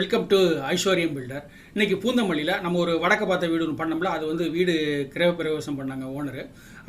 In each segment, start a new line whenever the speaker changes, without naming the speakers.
Welcome to ஐஸ்வர்யம் filter இன்னைக்கு பூந்தமல்லியில் நம்ம ஒரு வடக்க பார்த்த வீடு ஒன்று பண்ணோம்ல அது வந்து வீடு கிரக பிரவேசம் பண்ணாங்க ஓனர்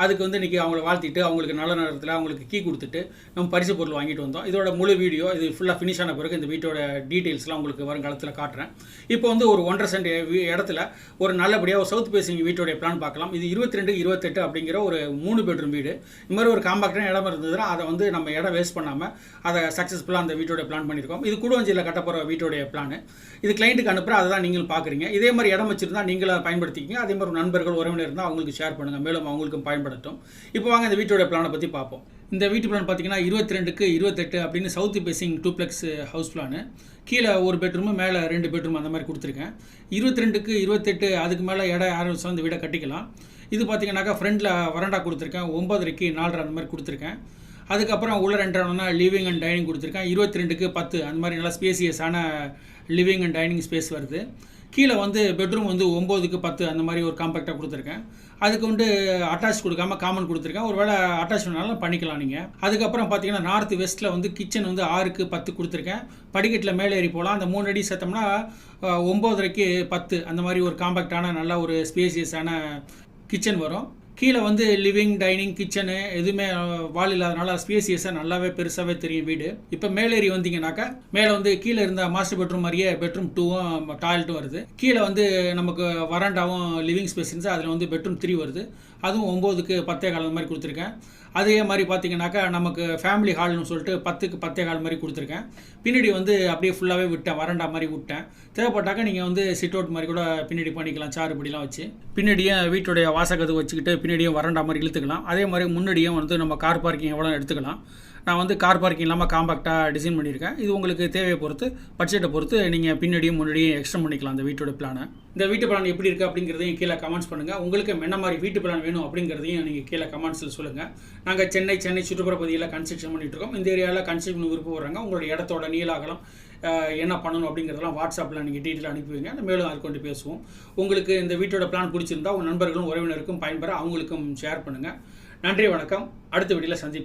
அதுக்கு வந்து இன்றைக்கி அவங்கள வாழ்த்திட்டு அவங்களுக்கு நல்ல நேரத்தில் அவங்களுக்கு கீ கொடுத்துட்டு நம்ம பரிசு பொருள் வாங்கிட்டு வந்தோம். இதோட முழு வீடியோ இது ஃபுல்லாக ஃபினிஷ் ஆன பிறகு இந்த வீட்டோட டீட்டெயில்ஸ்லாம் உங்களுக்கு வருங்காலத்தில் காட்டுறேன். இப்போ வந்து ஒரு ஒன்றரை சென்ட் இடத்துல ஒரு நல்லபடியாக ஒரு சவுத் பேசிங் வீட்டோடைய பிளான் பார்க்கலாம். இது இருபத்தி ரெண்டு இருபத்தெட்டு அப்படிங்கிற ஒரு மூணு பெட்ரூம் வீடு. இது மாதிரி ஒரு காம்பாக்டான இடம் இருந்ததுன்னா அதை வந்து நம்ம இடம் வேஸ்ட் பண்ணாமல் அதை சக்ஸஸ்ஃபுல்லாக அந்த வீட்டோட பிளான் பண்ணியிருக்கோம் இது கூடுவஞ்சியில் கட்டப்போகிற வீட்டோடைய பிளான் இது கிளைண்ட்டுக்கு அனுப்புகிற அதை தான் நீங்களும் பார்க்குறீங்க. இதே மாதிரி இடம் வச்சிருந்தா நீங்களும் பயன்படுத்திக்கிங்க. அதே மாதிரி நண்பர்கள் உறவினர் இருந்தால் அவங்களுக்கு ஷேர் பண்ணுங்கள் மேலும் அவங்களுக்கும் பயன்படட்டும் இப்போ வாங்க இந்த வீட்டோட பிளானை பற்றி பார்ப்போம். இந்த வீட்டு பிளான் பார்த்தீங்கன்னா இருபத்தி ரெண்டுக்கு இருபத்தெட்டு அப்படின்னு south facing duplex house plan கீழே ஒரு பெட்ரூமு மேலே ரெண்டு பெட்ரூம் அந்த மாதிரி கொடுத்துருக்கேன். இருபத்தி ரெண்டுக்கு இருபத்தெட்டு அதுக்கு மேலே இடம் யாரும் அந்த வீடை கட்டிக்கலாம். இது பார்த்தீங்கன்னாக்கா ஃப்ரண்டில் வராண்டா கொடுத்துருக்கேன். ஒம்பதரைக்கு நாலரை அந்த மாதிரி கொடுத்துருக்கேன். அதுக்கப்புறம் உள்ள ரெண்டானா லிவிங் அண்ட் டைனிங் கொடுத்துருக்கேன். இருபத்தி ரெண்டுக்கு பத்து அந்த மாதிரி நல்லா ஸ்பேசியஸான லிவிங் அண்ட் டைனிங் ஸ்பேஸ் வருது. கீழே வந்து பெட்ரூம் வந்து ஒம்போதுக்கு பத்து அந்த மாதிரி ஒரு காம்பேக்டாக கொடுத்துருக்கேன். அதுக்கு வந்து அட்டாச் கொடுக்காம காமன் கொடுத்துருக்கேன். ஒரு வேளை அட்டாச் வேணாலும் பண்ணிக்கலாம் நீங்கள் அதுக்கப்புறம் பார்த்தீங்கன்னா நார்த் வெஸ்ட்டில் வந்து கிச்சன் வந்து ஆறுக்கு பத்து கொடுத்துருக்கேன். படிக்கட்டில் மேலே ஏறி போகலாம். அந்த மூணு அடி சேர்த்தோம்னா ஒம்போதரைக்கு பத்து அந்த மாதிரி ஒரு காம்பேக்டான நல்ல ஒரு ஸ்பேசியஸான கிச்சன் வரும். கீழே வந்து லிவிங் டைனிங் கிச்சனு எதுவுமே வால் இல்லாதனால ஸ்பேசியஸாக நல்லாவே பெருசாகவே தெரியும் வீடு. இப்போ மேலேறி வந்தீங்கன்னாக்கா மேலே வந்து கீழே இருந்த மாஸ்டர் பெட்ரூம் மாதிரியே பெட்ரூம் டூவும் டாய்லெட்டும் வருது. கீழே வந்து நமக்கு வராண்டாவும் லிவிங் ஸ்பேஸ் இருந்துச்சு அதில் வந்து பெட்ரூம் த்ரீ வருது. அதுவும் ஒம்போதுக்கு பத்தே காலம் மாதிரி கொடுத்துருக்கேன். அதே மாதிரி பார்த்தீங்கன்னாக்கா நமக்கு ஃபேமிலி ஹால்னு சொல்லிட்டு பத்துக்கு பத்தே ஹால் மாதிரி கொடுத்துருக்கேன். பின்னாடி வந்து அப்படியே ஃபுல்லாகவே விட்டேன் வரண்டா மாதிரி விட்டேன். தேவைப்பட்டாக்கா நீங்கள் வந்து சிட் அவுட் மாதிரி கூட பின்னாடி பண்ணிக்கலாம் சாறு வச்சு. பின்னாடியே வீட்டுடைய வாசகத்தை வச்சுக்கிட்டு பின்னாடியும் வரண்டா மாதிரி இழுத்துக்கலாம். அதே மாதிரி முன்னாடியும் வந்து நம்ம கார் பார்க்கிங் எவ்வளோ எடுத்துக்கலாம். நான் வந்து கார் பார்க்கிங் இல்லாமல் காம்பாக்டாக டிசைன் பண்ணியிருக்கேன். இது உங்களுக்கு தேவையை பொறுத்து பட்ஜெட்டை பொறுத்து நீங்கள் பின்னாடியும் முன்னாடியும் எக்ஸ்டெண்ட் பண்ணிக்கலாம் அந்த வீட்டோட பிளானை இந்த வீட்டு பிளான் எப்படி இருக்குது அப்படிங்கிறதையும் கீழே கமெண்ட்ஸ் பண்ணுங்கள் உங்களுக்கு என்ன மாதிரி வீட்டு பிளான் வேணும் அப்படிங்கிறதையும் நீங்கள் கீழே கமெண்ட்ஸில் சொல்லுங்கள் நாங்கள் சென்னை சென்னை சுற்றுப்புற பகுதியில் கன்ஸ்ட்ரக்ஷன் பண்ணிட்டு இருக்கோம். இந்த ஏரியாவில் கன்ஸ்ட்ரக்ஷன் விருப்பம் வர்றாங்க உங்களோட இடத்தோட நீளாகலாம் என்ன பண்ணணும் அப்படிங்கிறதெல்லாம் வாட்ஸ்அப்பில் நீங்கள் டீட்டெயில் அனுப்பி வைங்க. மேலும் அது கொண்டு பேசுவோம். உங்களுக்கு இந்த வீட்டோட பிளான் பிடிச்சிருந்தா உங்கள் நண்பர்களும் உறவினருக்கும் பயன்பெற அவங்களுக்கும் ஷேர் பண்ணுங்கள் நன்றி வணக்கம். அடுத்த வீடியோவில் சந்திப்போம்.